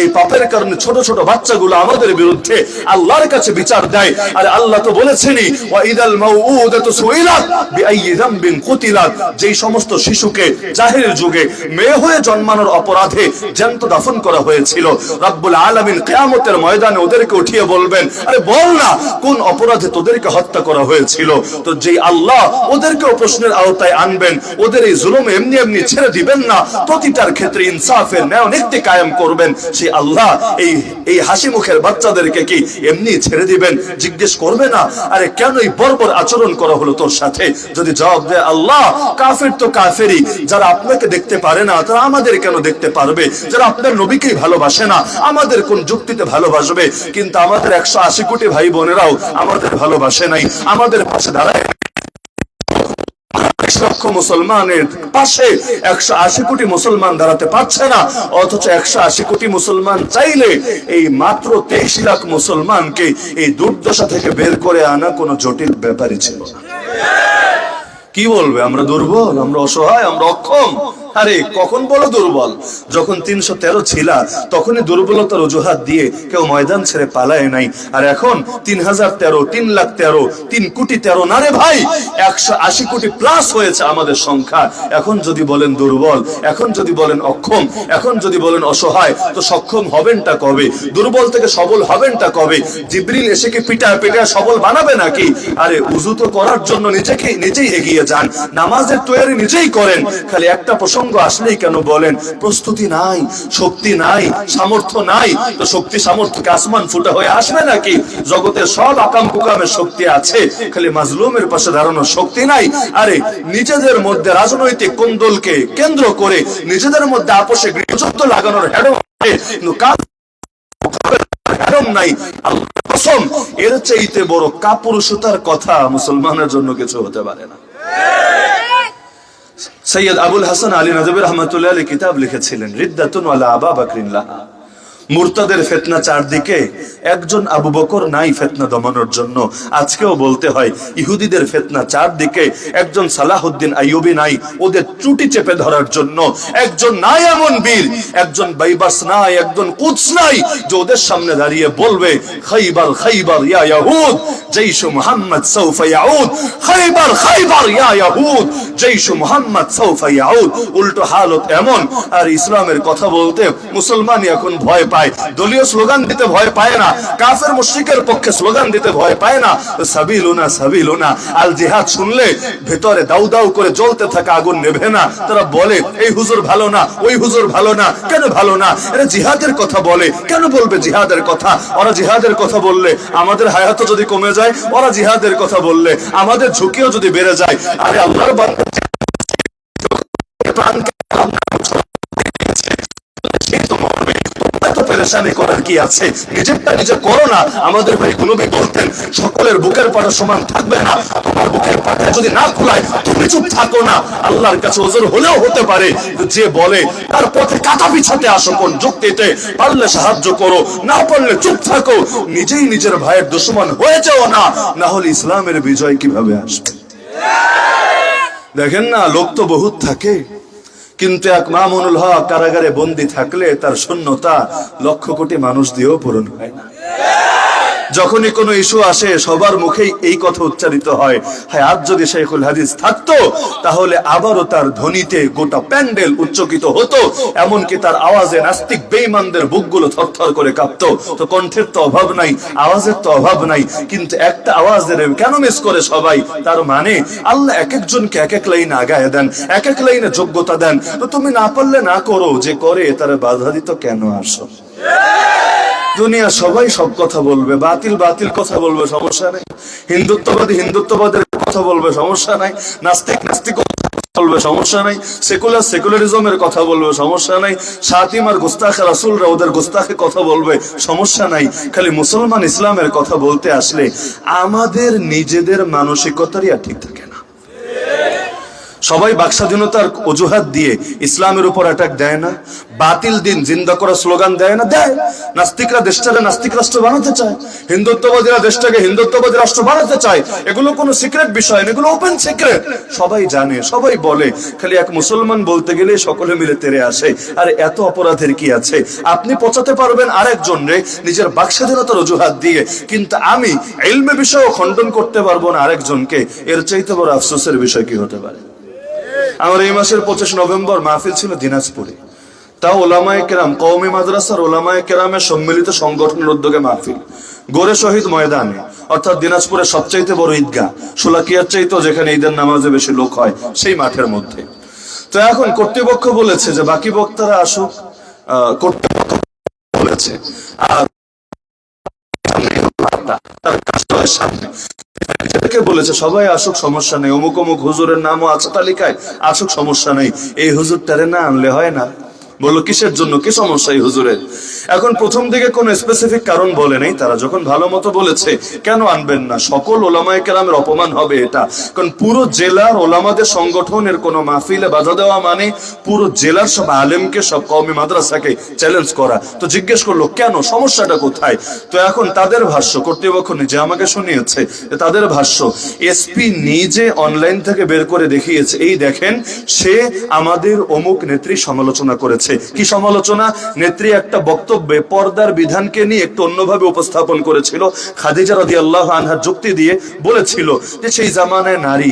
এই পাপের কারণে ছোট ছোট বাচ্চাগুলো আমাদের বিরুদ্ধে আল্লাহর কাছে বিচার দেয়। আর আল্লাহ তো বলেছেনই, ওয়া ইদাল মাউউদাতু সুইলাত বিআইয়ি যামবিন কুতিলাত। যেই সমস্ত শিশুকে জাহির যুগে মেয়ে হয়ে জন্মানোর অপরাধে জ্যান্ত দাফন করা হয়েছিল, রব্বুল আলামিন কিয়ামতের ময়দানে ওদেরকে উঠিয়ে বলবেন, আরে বল না, কোন অপরাধে তোদেরকে হত্যা করা হয়েছিল? তো যেই আল্লাহ ওদেরকেও প্রশ্নের আওতায় আনবেন, ওদের এই জুলুম এমনি এমনি ছেড়ে দিবেন না, প্রতিটার ক্ষেত্রে ইনসাফের ন্যায় নীতি কায়েম করবেন। সেই আল্লাহ, এই এই হাসি মুখের বাচ্চাদেরকে কি এমনি ছেড়ে দিবেন? জিজ্ঞেস করবে না? আরে কেন এই বর্বর আচরণ করা হলো তোর সাথে? যদি জবাব দেয়, আল্লাহ, কাফের তো কাফেরই। যারা আপনাকে দেখতে পারে না, তারা আমাদের কেন দেখতে পারবে? যারা আপনার নবীকেই ভালোবাসে না, আমাদের কোন যুক্তিতে ভালোবাসবে? কিন্তু আমাদের একশো আশি কোটি ভাই বোনেরাও আমাদের ভালোবাসে নাই, আমাদের পাশে দাঁড়ায় বাইশ লক্ষ মুসলমানের পাশে একশো আশি কোটি মুসলমান দাঁড়াতে পারছে না, অথচ একশো আশি কোটি মুসলমান চাইলে এই মাত্র তেইশ লাখ মুসলমানকে এই দুর্দশা থেকে বের করে আনা কোনো জটিল ব্যাপারই ছিল কি বলবে? আমরা দুর্বল, আমরা অসহায়, আমরা অক্ষম। আরে, কখন বলো দুর্বল? যখন তিনশো তেরো ছিলা, তখনই দুর্বলতার অজুহাত দিয়ে কেউ ময়দান ছেড়ে পালায় নাই। আর এখন তিন হাজার তেরো তিন লাখ তেরো তিন কোটি তেরো না রে ভাই, একশো আশি কোটি প্লাস হয়েছে আমাদের সংখ্যা। এখন যদি বলেন দুর্বল, এখন যদি বলেন অক্ষম, এখন যদি বলেন অসহায়, তো সক্ষম হবেনটা কবে? দুর্বল থেকে সবল হবেনটা কবে? জিব্রিল এসে কি পিটা পিটা সবল বানাবে নাকি? আরে, উজু তো করার জন্য নিজেকে নিজেই এগিয়ে যান। নামাজের তৈরি নিজেই করেন। খালি একটা প্রসঙ্গ আসলেই কেন বলেন? প্রস্তুতি নাই, শক্তি নাই, সামর্থ্য নাই। তো শক্তি সামর্থ্যকে আসমান ফুটা হয়ে আসবে নাকি? জগতের সব আকাম কুকামের শক্তি আছে, খালি মাজলুমের পাশে দাঁড়ানোর শক্তি নাই। আরে, নিজেদের মধ্যে রাজনৈতিক কোন্দলকে কেন্দ্র করে নিজেদের মধ্যে আপোষে গৃহযুদ্ধ লাগানোর হেডম এর চাইতে বড় কাপুরুষতার কথা মুসলমানের জন্য কিছু হতে পারে না। সৈয়দ আবুল হাসান আলী নজবুর রহমতুল্লাহ আলী কিতাব লিখেছিলেন রিদ্দাতুন ওয়ালা আবা বাকরিন লাহা। মুরতাদের ফেতনা চারদিকে, একজন আবু বকর নাই ফেতনা দমানোর জন্য। আজকেও বলতে হয়, ইহুদিদের ফেতনা চারদিকে, একজন সালাহুদ্দিন আইয়ুবি নাই, ওদের ত্রুটি চেপে ধরার জন্য। একজন নাই এমন বীর, একজন বাইবাস নাই, একজন কুদস নাই, যে ওদের সামনে দাঁড়িয়ে বলবে খাইবার খাইবার, ইয়া ইয়াহুদ, জৈশ মুহাম্মদ সাউফা ইয়াউদ, খাইবার খাইবার, ইয়া ইয়াহুদ, জৈশ মুহাম্মদ সাউফা ইয়াউদ। উল্টো হালত এমন, আর ইসলামের কথা বলতে মুসলমানই এখন ভয় পায়। দলীয় স্লোগান দিতে ভয় পায় না। কাফের মুশরিকের পক্ষে স্লোগান দিতে ভয় পায় না। সাবিলুনা সাবিলুনা, আল জিহাদ শুনলে ভেতরে দাউ দাউ করে জ্বলতে থাকা আগুন নেভে না। তারা বলে, এই হুজুর ভালো না, ওই হুজুর ভালো না। কেন ভালো না? এরা জিহাদের কথা বলে। কেন বলবে জিহাদের কথা? ওরা জিহাদের কথা বললে আমাদের হায়াত যদি কমে যায়, ওরা জিহাদের কথা বললে আমাদের ঝুঁকিও যদি বেড়ে যায়। আরে আল্লাহর বান্দা পেরেশানি করার কি আছে? নিজেরটা নিজে করো না। আমাদের ভাই গুনবি বলতেন, সকলের বুকের পাটা সমান থাকবে না। তোমার বুকের পাটা যদি না খোলায়, তুমি চুপ থাকো না। আল্লাহর কাছে ওজোর হলেও হতে পারে। যে বলে, তার পথে কাটা পিছাতে আসো কোন যুক্তিতে। পারলে সাহায্য করো, না পারলে চুপ থাকো। নিজেই নিজের ভাইয়ের দুশ্মন হয়ে যাও না। না হলে ইসলামের বিজয় কীভাবে আসবে? দেখেন না, লোক তো বহুত থাকে। কিন্তু এক মামুনুল হক কারাগারে বন্দি থাকলে তার শূন্যতা লক্ষ কোটি মানুষ দিয়েও পূরণ হয় না। যখনই কোনো ইস্যু আসে, সবার মুখেই এই কথা উচ্চারিত হয়। হ্যাঁ আজ যদি শেখুল হাদিস থাকতো, তাহলে আবারও তার ধ্বনিতে গোটা প্যান্ডেল উচ্চকিত হতো, এমনকি তার আওয়াজে নাস্তিক বেইমানদের বুকগুলো থরথর করে কাঁপতো। তো কণ্ঠের তো অভাব নাই, আওয়াজের তো অভাব নাই, কিন্তু একটা আওয়াজ আওয়াজের কেন মিস করে সবাই? তার মানে আল্লাহ এক একজনকে এক এক লাইনে আগায় দেন, এক এক লাইনে যোগ্যতা দেন। তো তুমি না পারলে না করো, যে করে, তার বাধা দিত কেন আসো? দুনিয়া সবাই সব কথা বলবে, বাতিল বাতিল কথা বলবে, সমস্যা নেই। হিন্দুত্ববাদী, হিন্দুত্ববাদের কথা বলবে, সমস্যা নাই। নাস্তিক নাস্তিক বলবে, সমস্যা নাই। সেকুলার, সেকুলারিজমের কথা বলবে, সমস্যা নাই। সাতিম আর রাসুলরা ওদের গুস্তাখে কথা বলবে, সমস্যা নাই। খালি মুসলমান ইসলামের কথা বলতে আসলে আমাদের নিজেদের মানসিকতারই আর ঠিক থাকে সবাই বাকস্বাধীনতার অজুহাত দিয়ে ইসলামের উপর অ্যাটাক দেয় না। বাতিল দিন জিন্দা করা স্লোগান দেয় না। দেয়। নাস্তিকরা দেশটাকে নাস্তিক রাষ্ট্র বানাতে চায়। হিন্দুত্ববাদীরা দেশটাকে হিন্দুত্ববাদী রাষ্ট্র বানাতে চায়। এগুলো কোনো সিক্রেট বিষয় না, এগুলো ওপেন সিক্রেট সবাই জানে, সবাই বলে। খালি এক মুসলমান বলতে গেলে সকলে মিলে তেরে আসে। আর এত অপরাধের কি আছে? আপনি পচাতে পারবেন আরেকজন রে, নিজের বাকস্বাধীনতার অজুহাত দিয়ে। কিন্তু আমি, এলমে বিষয়ও খণ্ডন করতে পারব না আরেকজনকে। এর চাইতে বড় আফসোসের বিষয় কি হতে পারে? আমার এই মাসের পঁচিশ নভেম্বর মাহফিল ছিল দিনাজপুরে। তাও ওলামায় কেরাম কৌমি মাদ্রাসার ওলামায় কেরামের সম্মিলিত সংগঠনের উদ্যোগে মাহফিল। গোরে শহীদ ময়দানে, অর্থাৎ দিনাজপুরের সবচাইতে বড় ঈদগাহ সুলাকিয়ার চাইতেও যেখানে ঈদের নামাজে বেশি লোক হয়, সেই মাঠের মধ্যে। তো এখন কর্তৃপক্ষ বলেছে যে বাকি বক্তারা আসুক কর্তৃপক্ষ বলেছে। আর তার কাস্টমের সামনে। কে বলেছে, সবাই আসুক, সমস্যা নেই। অমুক অমুক হুজুরের নামও আছে তালিকায়, আসুক, সমস্যা নেই। এই হুজুরটারে না আনলে হয় না। বলল, কিসের জন্য? কি সমস্যা এই হুজুরের? এখন প্রথম দিকে কোনো স্পেসিফিক কারণ বলে নেই, তারা যখন ভালো মতো বলেছে, কেন আনবেন না? সকল ওলামায় কেরামের অপমান হবে এটা। কারণ পুরো জেলার ওলামাদের সংগঠনের কোনো মাহফিলে বাধা দেওয়া মানে পুরো জেলার সব আলেমকে, সব কওমি মাদ্রাসাকে চ্যালেঞ্জ করা। তো জিজ্ঞেস করল, কেন? সমস্যাটা কোথায়? তো এখন তাদের ভাষ্য, কর্তৃপক্ষ নিজে আমাকে শুনিয়েছে তাদের ভাষ্য, এসপি নিজে অনলাইন থেকে বের করে দেখিয়েছে। এই দেখেন, সে আমাদের অমুক নেত্রী সমালোচনা করেছে। কি সমালোচনা? নেত্রী একটা বক্তব্যে পর্দার বিধানকে নিয়ে একটু অন্যভাবে উপস্থাপন করেছিল। খাদিজা রাদিয়াল্লাহু আনহার যুক্তি দিয়ে বলেছিল যে, সেই জামানায় নারী